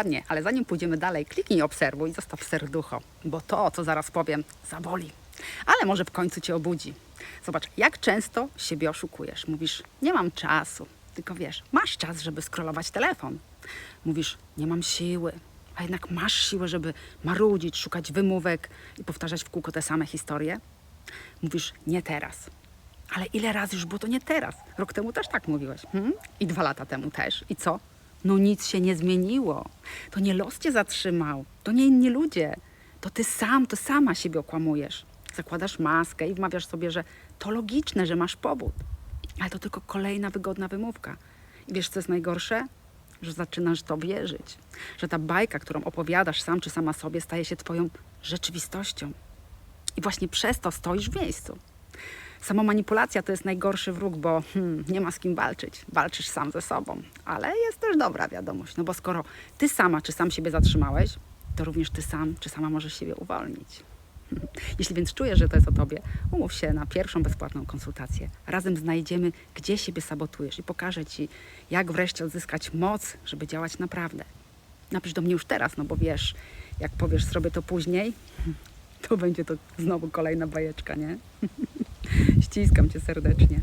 Ładnie, ale zanim pójdziemy dalej, kliknij obserwuj i zostaw serducho, bo to, co zaraz powiem, zaboli. Ale może w końcu cię obudzi. Zobacz, jak często siebie oszukujesz. Mówisz, nie mam czasu, tylko wiesz, masz czas, żeby scrollować telefon. Mówisz, nie mam siły, a jednak masz siłę, żeby marudzić, szukać wymówek i powtarzać w kółko te same historie. Mówisz, nie teraz. Ale ile razy już było to nie teraz? Rok temu też tak mówiłeś. Hmm? I dwa lata temu też. I co? No nic się nie zmieniło. To nie los cię zatrzymał. To nie inni ludzie. To ty sam, to sama siebie okłamujesz. Zakładasz maskę i wmawiasz sobie, że to logiczne, że masz powód. Ale to tylko kolejna wygodna wymówka. I wiesz, co jest najgorsze? Że zaczynasz to wierzyć. Że ta bajka, którą opowiadasz sam czy sama sobie, staje się twoją rzeczywistością. I właśnie przez to stoisz w miejscu. Sama manipulacja to jest najgorszy wróg, bo hmm, nie ma z kim walczyć. Walczysz sam ze sobą. Ale jest też dobra wiadomość, no bo skoro ty sama czy sam siebie zatrzymałeś, to również ty sam czy sama możesz siebie uwolnić. Jeśli więc czujesz, że to jest o tobie, umów się na pierwszą bezpłatną konsultację. Razem znajdziemy, gdzie siebie sabotujesz i pokażę ci, jak wreszcie odzyskać moc, żeby działać naprawdę. Napisz do mnie już teraz, no bo wiesz, jak powiesz, zrobię to później, to będzie to znowu kolejna bajeczka, nie? Ściskam cię serdecznie.